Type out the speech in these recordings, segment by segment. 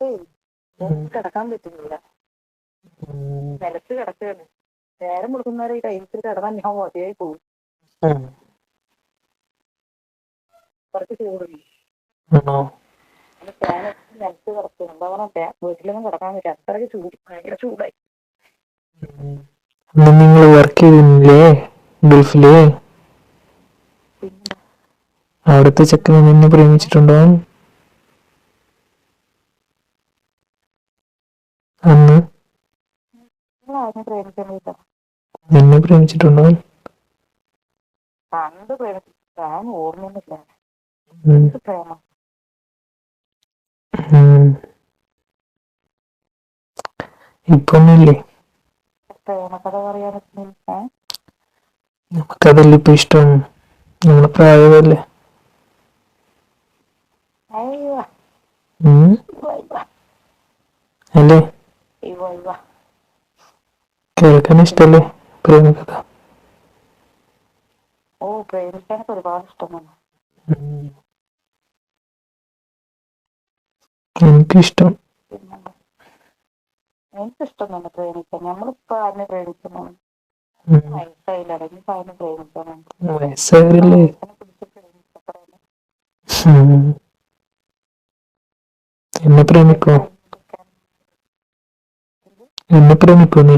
തണുത്തിട്ടേ കിടക്കാൻ പറ്റുന്നില്ല. നിലത്ത് കിടക്കുകയാണ്. നേരം കൊടുക്കുന്നവരെ ഈ ടൈമിൽ കിടന്നാൽ ഞാൻ മതിയായി പോകും. കുറച്ച് ചൂടുണ്ട് ഫാൻ നിലത്ത് കിടക്കും. എന്താ പറയാ വീട്ടിലൊന്നും കിടക്കാൻ പറ്റില്ല. അത്രയ്ക്ക് ചൂട് ഭയങ്കര ചൂടായി. നിങ്ങൾ വർക്ക് ചെയ്തില്ലേ ഗൾഫിൽ? അവിടുത്തെ ചെക്കനെ നിന്നെ പ്രേമിച്ചിട്ടുണ്ടോ? അന്ന് നിന്നെ പ്രേമിച്ചിട്ടുണ്ടോ? പണ്ട് പ്രേമിച്ചു ഞാൻ ഓർമ്മയൊന്നുമില്ല. പ്രേമം? പ്രേമകഥ പറയാൻ നമുക്കതല്ലേ ഇപ്പൊ ഇഷ്ടം? നമ്മളെ പ്രായമല്ലേ. അല്ലേ? കേൾക്കാൻ ഇഷ്ടല്ലേ പ്രേമകഥ ഓ പ്രേമിക്കാനൊക്കെ ഒരുപാട് ഇഷ്ടമാണ് ഉം. എനിക്കിഷ്ടം പിന്നെന്താ എനിക്കിഷ്ടം തന്നെ പ്രേമിക്കാൻ നമ്മളിപ്പോ ആരിനെ പ്രേമിക്കുന്നു ഉം. വയസ്സായില്ല ഇനിയിപ്പോ ആരിനെ പ്രേമിക്കണം വയസ്സായവരല്ലേ വയസ്സിനെ പിടിച്ച് പ്രേമിക്കപ്പെടാൻ ഉം. എന്നെ പ്രേമിക്കോ എന്നെ പ്രേമിക്കോ നീ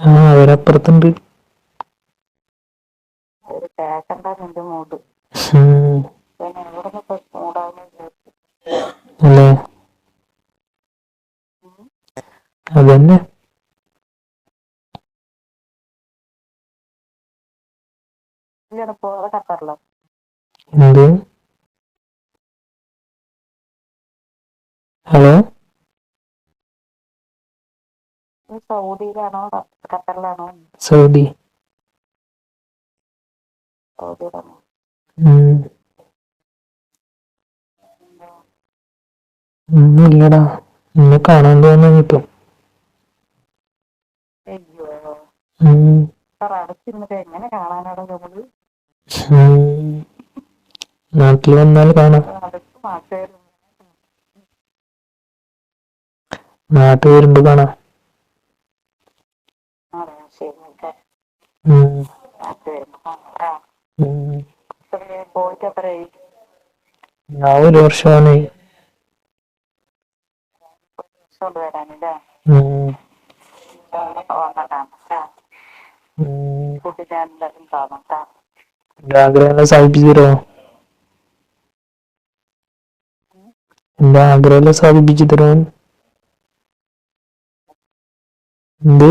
ആ അവരപ്പുറത്തുണ്ട്. അല്ലേ? അതന്നെ. എന്ത്? ഹലോ? സൗദിയിലാണോ ഖത്തറിലാണോ? സൗദി. സൗദിയിലാണോ. ഒന്നുമില്ലടാ. നിന്നെ കാണാൻ അയ്യോ. സാർ അടുത്തിരുന്നിട്ട് എങ്ങനെ കാണാനാണ് നമ്മൾ? ഉം. നാട്ടിൽ വന്നാൽ കാണാം. നാട്ടിൽ വരുമ്പോ കാണാം. ഇത്രേ പോയിട്ട് എത്രയായി ഞാൻ ഒരു വർഷമാണ്. വരാനല്ലേ കാണാം ട്ടാ. എന്റെ ആഗ്രഹം സാധിപ്പിച്ചു തരുമോ എന്റെ ആഗ്രഹം സാധിപ്പിച്ചു തരുമോ എന്ത്?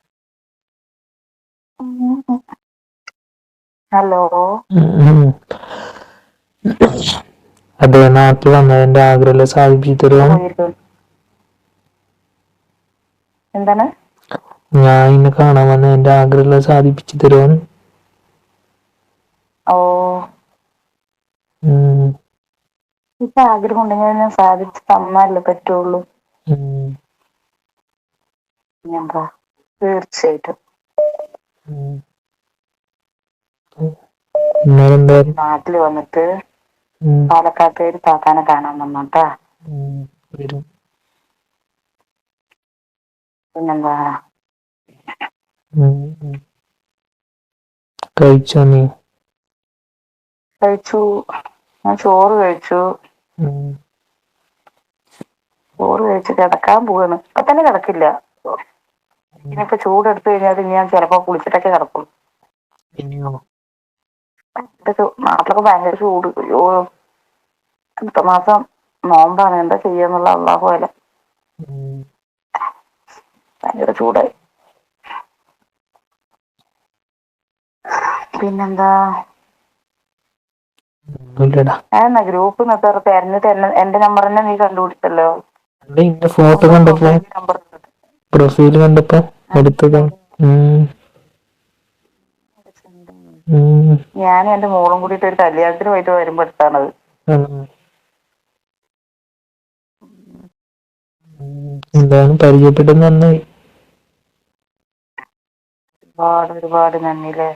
hello. അതെ നാട്ടിൽ വന്നതിന്റെ ആഗ്രഹം സാധിപ്പിച്ചു എന്താണ്? ഞാൻ ഇന്ന് കാണാൻ വന്ന എന്റെ ആഗ്രഹം സാധിപ്പിച്ചു തരുമോ ഓ. ഇപ്പൊ ആഗ്രഹം ഉണ്ടെങ്കിൽ ഞാൻ സാധിച്ചു തന്നാലേ പറ്റുള്ളൂ. തീർച്ചയായിട്ടും. നാട്ടിൽ വന്നിട്ട് പാലക്കാട് പാലക്കാട്ടുകാർ താത്താനെ കാണാൻ വന്നോട്ടാ. പിന്നെന്താ. കഴിച്ചോ നീ? കഴിച്ചു. ഞാൻ ചോറ് കഴിച്ചു. ചോറ് കഴിച്ച് കിടക്കാൻ പോവാണ്. ഇപ്പൊ തന്നെ കിടക്കില്ല. ഇനിയിപ്പോ ചൂടെടുത്തു കഴിഞ്ഞാൽ ഞാൻ ചിലപ്പോ കുളിച്ചിട്ടൊക്കെ കിടക്കും. നാട്ടിലൊക്കെ ഭയങ്കര ചൂട്. അയ്യോ അടുത്ത മാസം നോമ്പാണ്. എന്താ ചെയ്യാന്നുള്ള അള്ളാഹു അല്ല. ഭയങ്കര ചൂടായി. പിന്നെന്താ? എന്നാ ഗ്രൂപ്പ് തെരഞ്ഞിട്ട് എന്റെ നമ്പർ തന്നെ നീ കണ്ടുപിടിച്ചല്ലോ. ഫോട്ടോ കണ്ടപ്പോ പ്രൊഫൈൽ കണ്ടപ്പോ എടുത്തതാ. ഞാനും എന്റെ മോളും കൂടിയിട്ട് ഒരു കല്യാണത്തിന് പോയിട്ട് വരുമ്പോ എടുത്താണത്. എന്താണ് പരിചയപ്പെട്ടത് നന്നായി. ഒരുപാട് ഒരുപാട് നന്ദിയില്ലേ?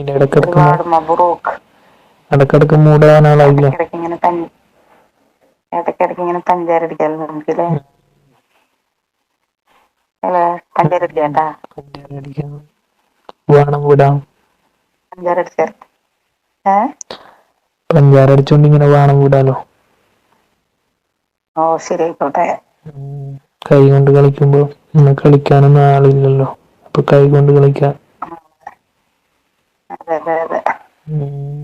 ഇടക്കിടക്ക് ഒരുപാട് മബറൂക്ക് ഇടക്കിടക്ക് ഇങ്ങനെ ഇടയ്ക്കിടയ്ക്ക് ഇങ്ങനെ നമുക്കില്ലേ പഞ്ചാരടിക്കാം വേണം വിടാം. പഞ്ചാരടിച്ചാൽ ഏ? പഞ്ചാരടിച്ചോണ്ട് ഇങ്ങനെ വാണം വിടാലോ? ഓ ശരി ആയിക്കോട്ടെ കൈ കൊണ്ട് കളിക്കുമ്പോ ഇന്ന് കളിക്കാനൊന്നും ആളില്ലല്ലോ. അപ്പൊ കൈ കൊണ്ട് കളിക്കാം അതെ അതെ അതെ. ഉം.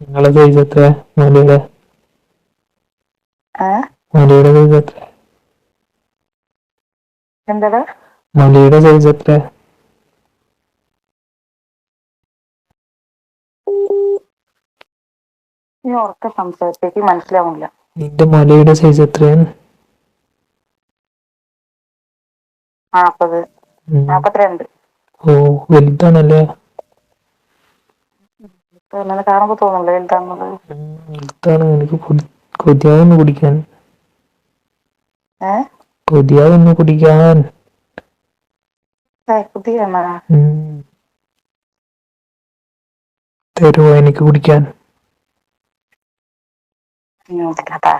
നിങ്ങളെ സൈസ് എത്ര? മലയുടെ ഏ? മലയുടെ സൈസ് എത്ര? എന്താടാ മലയുടെ സൈസ് എത്ര? നീ ഉറക്ക സംസാരിച്ചേക്ക് മനസ്സിലാവില്ല നിന്റെ മലയുടെ സൈസ് എത്രയാണ്? നാപ്പത്. നാപ്പത്തിരണ്ട്. ഓ വലുതാണല്ലേ? കാണുമ്പോ തോന്നുന്നില്ല വലുതാണ്. എനിക്ക് കൊതിയാവുന്നു കുടിക്കാൻ. കൊതിയാവുന്നു കുടിക്കാൻ. തരുമോ എനിക്ക് കുടിക്കാൻ? കേട്ടാ.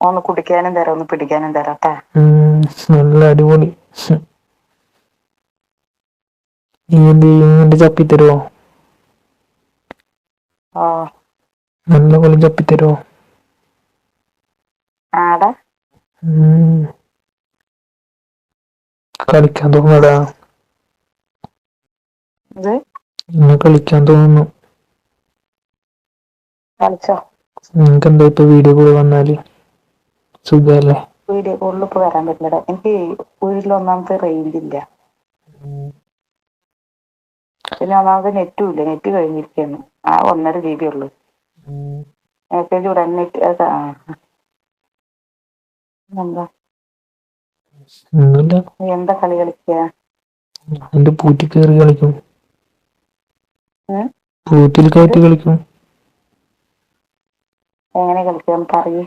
ഒന്ന് കുടിക്കാനും തരാം ഒന്ന് പിടിക്കാനും തരാം കേട്ടാ നല്ല അടിപൊളി. ഉം. നീ എന്ത് ചെയ്യും? എന്റെ ചപ്പി തരുമോ നല്ല പോലെ ചപ്പി തരുമോ കളിക്കാൻ ഇന്ന് കളിക്കാൻ തോന്നുന്നു. നിനക്ക് എന്താ ഇപ്പൊ വീഡിയോ കോൾ വന്നാൽ? സുഖല്ലേ? വീഡിയോ കോളിൽ ഇപ്പൊ വരാൻ പറ്റില്ല എനിക്ക് വീട്ടിൽ ഒന്നാമത്തെ റേഞ്ച് ഇല്ല. പിന്നെ ഒന്നാമത്തെ നെറ്റും ഇല്ല. നെറ്റ് കഴിഞ്ഞിരിക്കുന്നു ആ ഒന്നര ജി ബി ഉള്ളു മെസ്സേജ് വിടാൻ നെറ്റ് എന്താ? എന്താ കളി കളിക്കുക എന്റെ പൂറ്റി കയറി കളിക്കും? പൂറ്റിൽ കയറ്റി കളിക്കും. എങ്ങനെ കളിക്കാൻ പറയേ?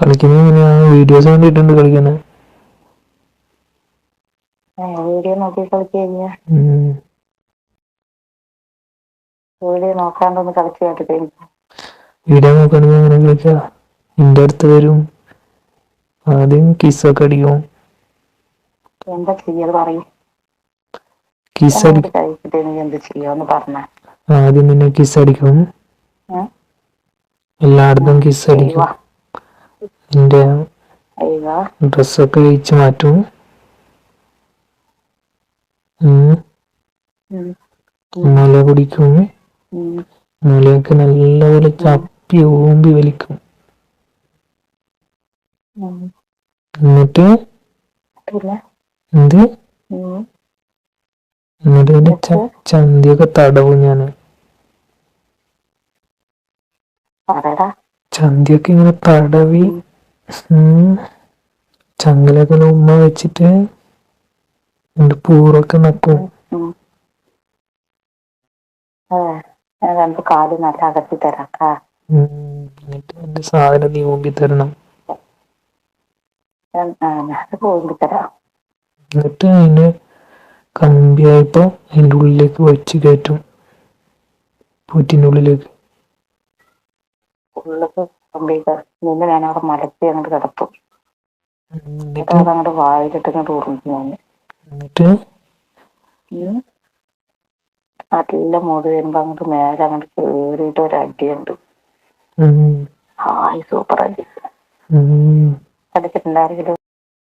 കളിക്കുന്നത് എങ്ങനെയാണ് വീഡിയോസ് കണ്ടിട്ടുണ്ട് കളിക്കുന്നത് വീഡിയോ നോക്കി കളിക്കുക. വീഡിയോ നോക്കാണ്ടൊന്ന് കളിച്ചു കേട്ടിട്ട് വീഡിയോ നോക്കാണ്ട് അങ്ങനെ കളിച്ചാ? എന്റെ അടുത്ത് വരും. ആദ്യം കിസ്സൊക്കെ അടിക്കും. എന്താ ചെയ്യാത് പറയും. കിസ് അടിക്കും ആദ്യം നിന്നെ കിസ് അടിക്കും. എല്ലായിടത്തും കിസ് അടിക്കും. അയ്യോ. ഡ്രസ്സൊക്കെ കഴിച്ച് മാറ്റും. മുല കുടിക്കും. മുലയൊക്കെ നല്ലപോലെ ചപ്പി ഊമ്പി വലിക്കും. എന്നിട്ട്? എന്ത്. എന്നിട്ട്? ചന്തിയൊക്കെ തടവും ഞാൻ. ചന്തിയൊക്കെ ഇങ്ങനെ തടവി ചങ്ങലൊക്കെ ഉമ്മ വെച്ചിട്ട് എന്റെ പൂറൊക്കെ നക്കും. കാൽ നല്ല അകത്തി എന്നിട്ട് എന്റെ സാധനം നീ ഊമ്പി തരണം. എന്നിട്ട് അതിന് കമ്പിയായപ്പോ അതിന്റെ ഉള്ളിലേക്ക് വെച്ച് കയറ്റും. പൂറ്റിന്റെ ഉള്ളിലേക്ക്. ഉള്ളത് കമ്പ്ലീറ്റ് നിന്നെ ഞാൻ അവിടെ മലത്തി അങ്ങോട്ട് കിടപ്പു എന്നിട്ട്? അങ്ങോട്ട് അതങ്ങോട്ട് വായിലിട്ട് ഇങ്ങോട്ട് ഉറിഞ്ഞു ഞാൻ എന്നിട്ട്. നല്ല മൂട് വരുമ്പോ അങ്ങോട്ട് മേലെ അങ്ങോട്ട് കേറിയിട്ട് ഒരു അടിയുണ്ട്. ഹായ് സൂപ്പർ അടി. അടിച്ചിട്ടുണ്ടായിരിക്കും